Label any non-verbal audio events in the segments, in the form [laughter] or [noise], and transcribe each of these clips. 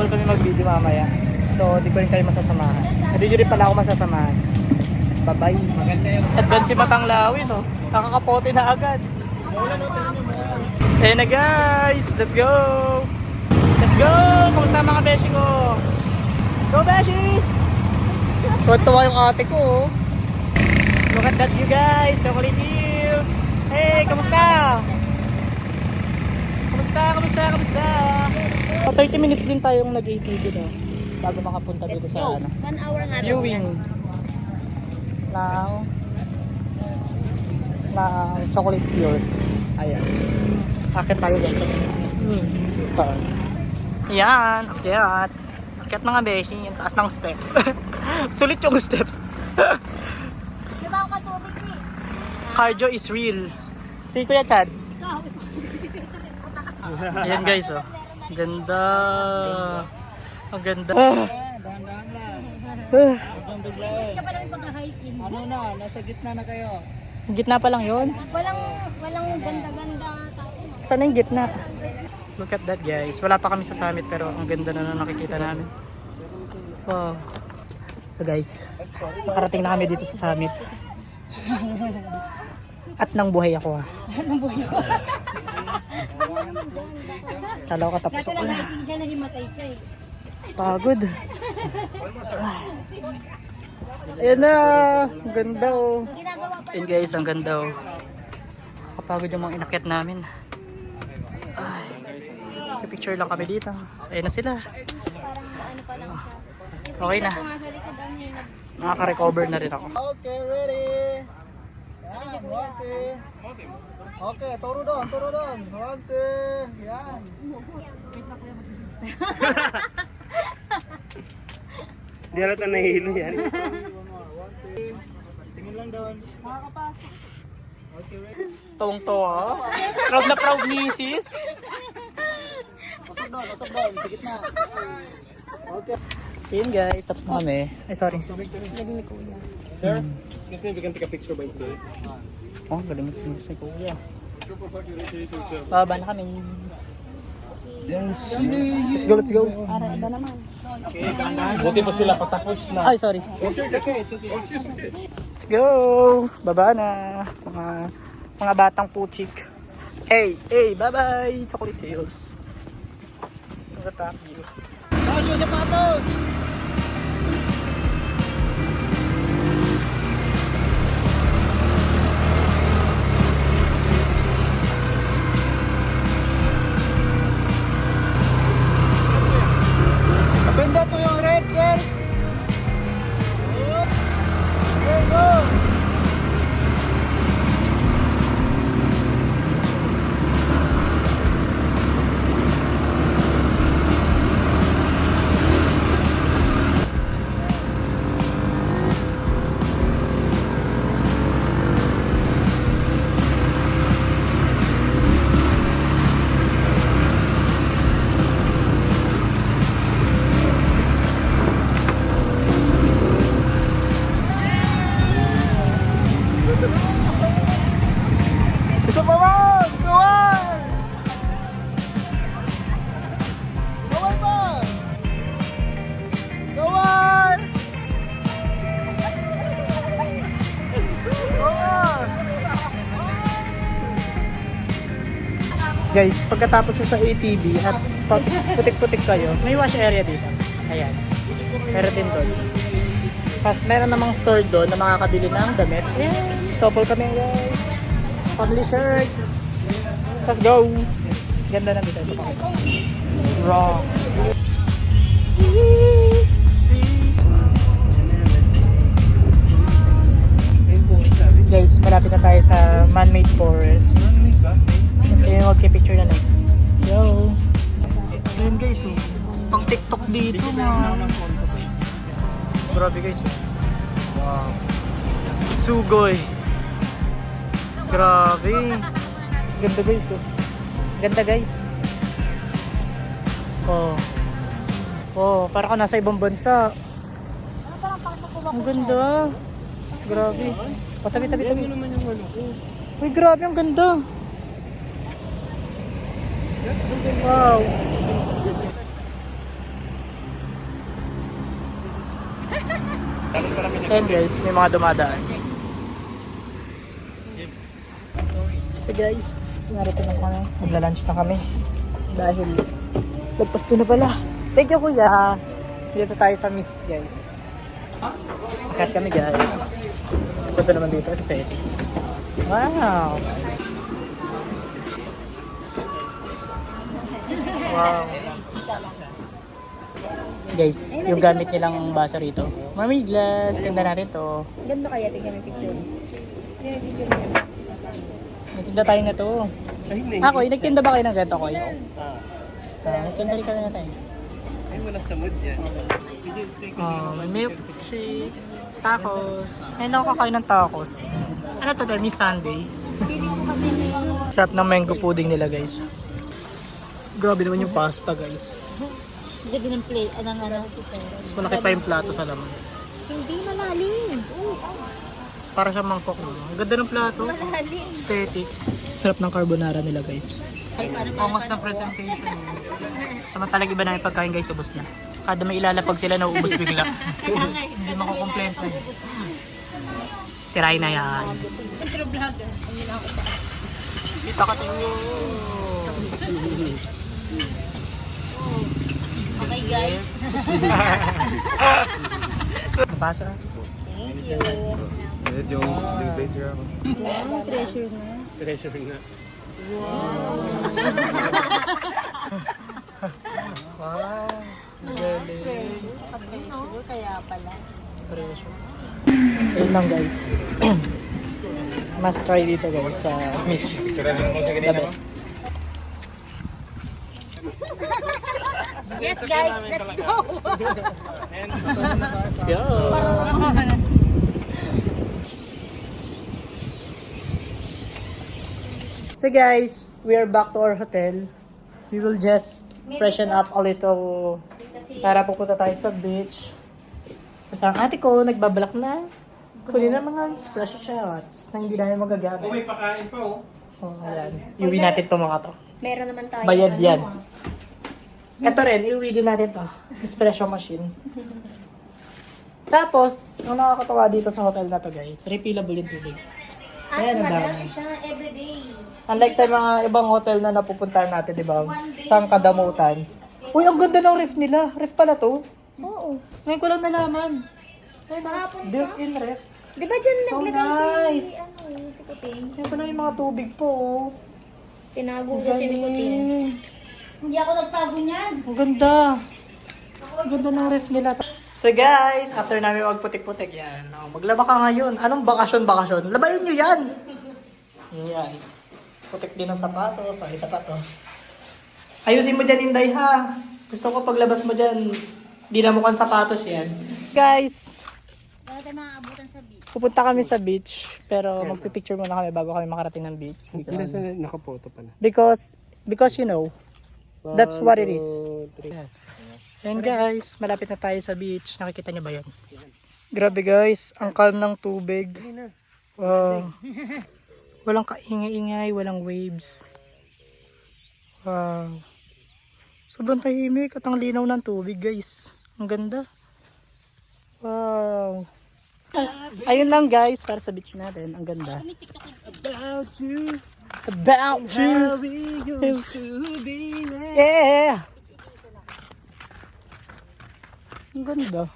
bawal kami mag-video mamaya. So, di ko rin kayo masasamahan. Hindi nyo rin pala ako masasamahan. Bye-bye. Advance si Matanglawin, no? Nakakapote na agad. Eh na guys, let's go! Let's go! Kumusta mga beshi ko? Go beshi! Tuwa yung ate ko, oh. Look at that you guys, chocolate hills! Hey, kamusta? Kamusta, kamusta, kamusta? Oh, 30 minutes din tayong nag-ATV, no? Bago makapunta dito sa ano. One hour nga daw Viewing yan. ng ng chocolate hills. Ayan. Akit tayo guys. Hmm. Taas. Ayan, akyat. Akyat mga beshi, yung taas ng steps. [laughs] Sulit yung steps. Di ba ako katubig ni? Cardio is real. Si Kuya Chad. [laughs] Ayan guys, oh. Ganda. Ang ganda. Dahan-dahan lang. Huwag biglain. Ka pa namin pag-hiking. Ano na, nasa gitna na kayo. Gitna pa lang yon. Walang, walang ganda-ganda tayo. Sana yung gitna. Look at that guys. Wala pa kami sa summit pero ang ganda na nung nakikita namin. Wow. So guys, nakarating na kami dito sa summit. At nang buhay ako ha. Anong buhay ko? Kala ko katapos ako na. eh. Pagod. Ayan na. Ang ganda oh. Ayan guys, ang ganda oh. Kapagod yung mga inakyat namin. Ay. Picture lang kami dito. Ayan na sila. parang ano pa lang siya. Yung Okay na. nag- Nakaka-recover na rin ako. Okay, ready. Yan, one, two. Okay, turo doon, turo doon. One, two. Yan. [laughs] Di halata nahihilo yan. One more, one, two. Tingin lang doon. Okay, ready. Tawang-tawa. Proud na proud misis. Usap doon, usap doon. Sa gitna. Okay. So yun guys, tapos na kami. Ay sorry. Sir, excuse me, we can take a picture by today. Oh, galing si Kuya. Baba na kami. Let's go, let's go. Para iba naman. Buti pa sila patapos na. Ay, sorry. It's okay, it's okay. Let's go! Baba na. Mga, mga batang puchik. Hey, hey, bye-bye! Chocolate Hills. Nagatapi. Taas yung sapatos! Isa pa man! Kawan! Kawan pa! Kawan! Kawan! Guys, pagkatapos sa ATV at putik-putik kayo, may wash area dito. Ayan. Meron din doon. Tapos meron namang store doon na makakabili ng damit. Ayan. Couple kami guys. Family shirt. Let's go. Ganda na dito. Wrong. Guys, malapit na tayo sa man-made forest. Ayun, magkipicture na next. Let's go. Ayun guys, oh. Pang TikTok dito, man. Grabe guys, oh. Wow. Sugoy. Grabe. Ganda guys oh. Ganda guys. Oh. Oh, para ka nasa ibang bansa. Ang ganda. Grabe. Patabi, tabi, tabi. naman yung ano ko. Uy, grabe, ang ganda. Wow. Ayan guys, may mga dumadaan. So guys, narito na kami. Magla-lunch na kami. Dahil lagpas ko na pala. Thank you kuya. Dito tayo sa mist guys. Cut kami guys. Ito naman dito, aesthetic. Wow! Wow. Guys, yung gamit nilang basa rito. Mami glass, tinda natin to. Ganda kaya, tingnan yung picture. Tingnan yung picture niya. Nagtinda tayo na to. Ako, nagtinda ba kayo ng ganito, Koy? Ah, nagtinda rin kami na tayo. Ay, wala sa mood yan. Oh, may milkshake, tacos. Ngayon ako kakain ng tacos. Ano to, Miss Sunday? Ko. Sarap ng mango pudding nila, guys. Grabe naman yung pasta, guys. Ganda ng plate, anong ano. Mas malaki pa yung plato sa laman. Para sa mangkok mo. Ang ganda ng plato. Aesthetic. Sarap ng carbonara nila, guys. Pongos ng presentation. [laughs] Samantalang iba na yung pagkain, guys, ubos na. Kada may ilalapag sila, nauubos bigla. [laughs] Hindi makukomplento. Tiray na yan. Intro vlogger. Na. Kita ka tayo. Okay guys. [laughs] Nabasa na. Thank you. Edit yung sling plates here ako. Wow, treasure na. Treasure nga. Wow. Galing. Treasure, kaya pala. Presyo. Ayun lang guys. [clears throat] Must try dito guys sa Miss na lang sa the best. Yes guys, let's go! Let's go. [laughs] So guys, we are back to our hotel. We will just freshen up a little para pupunta tayo sa beach. Tapos ang ate ko nagbabalak na kunin ang mga splash shots na hindi namin magagamit. May pakain pa oh. Oh, ayan. Iuwi natin to mga to. Meron naman tayo. Bayad ano, yan. Ito rin, iuwi din natin to. Espresso machine. [laughs] Tapos, ang nakakatawa dito sa hotel na to guys, refillable yung tubig. At Ayan, ang madami dami. siya everyday. Unlike sa mga ibang hotel na napupuntahan natin, di ba? Sa kadamutan. Uy, ang ganda ng ref nila. Ref pala to. Oo. Ngayon ko lang nalaman. Kahapon pa. Built-in ref. Di ba dyan So naglagay nice. si, ano, si Kuting? Ngayon ko lang yung mga tubig po. oh. Tinago kasi ni Kuting. galing. Hindi ako nagtago niyan. Ang ganda. Ang ganda ng ref nila. So guys, after namin magputik-putik yan, oh, maglaba ka ngayon. Anong bakasyon-bakasyon? Labayin nyo yan! Yan. Putik din ng sapatos. Ay, sapatos. Ayusin mo dyan, Inday, ha? Gusto ko paglabas mo dyan, di na mukhang sapatos yan. Guys, Wala tayo makakabutan sa beach. pupunta kami sa beach, pero magpipicture muna kami bago kami makarating ng beach. Because, Nakapoto pa na. because, because you know, that's what it is. Three. Ayan guys, malapit na tayo sa beach. Nakikita niyo ba yan? Grabe guys, ang calm ng tubig. Wow. Walang kaingay-ingay, walang waves. Wow. Sobrang tahimik at ang linaw ng tubig guys. Ang ganda. Wow. Ayun lang guys, para sa beach natin. Ang ganda. About you, About how you. we used to be Yeah! Ang ganda. [laughs]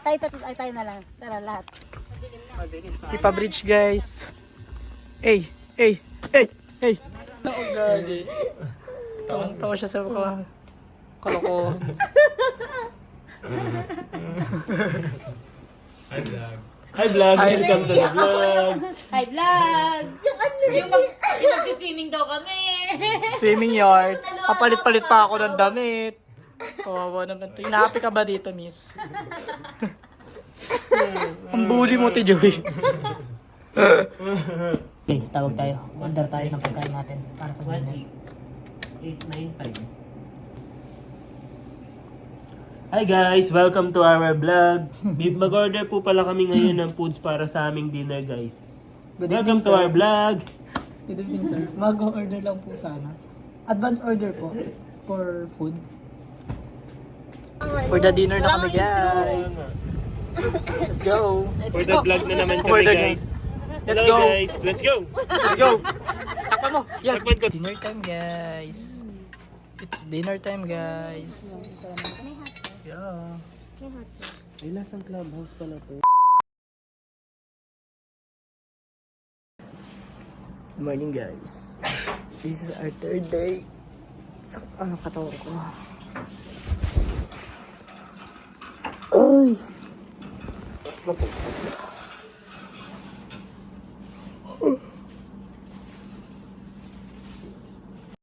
Tayo, tayo, tayo, tayo na lang. Tara, lahat. Pipa Bridge guys. Ey, ey, ey, ey. Oo, gagi. Tawang-tawa siya sa mga kaloko. [laughs] Hi vlog, welcome to the vlog. Hi, vlog! Yung ano? Yung, mag, yung magsiswimming daw kami. Swimming yard. Kapalit-palit pa ako ng damit. Kawawa naman to. Inahapi ka ba dito, miss? Ang bully mo, ti Joey. Guys, tawag tayo. Order tayo ng pagkain natin para sa dinner. 895. Hi guys! Welcome to our vlog. [laughs] Mag-order po pala kami ngayon ng foods para sa aming dinner guys. Good Welcome evening, to our vlog. Good evening, sir. Mag-order lang po sana. Advance order po for food. For the dinner na kami, guys. Let's go. For the vlog na naman kami guys. Let's Hello go. guys, let's go. Let's go. Takpa mo. Yan. Takpan ko. Dinner time, guys. It's dinner time, guys. Yeah. Ay, lasang clubhouse pala to. Good morning, guys. [laughs] This is our third day. Sa ano katawan ko. Ay.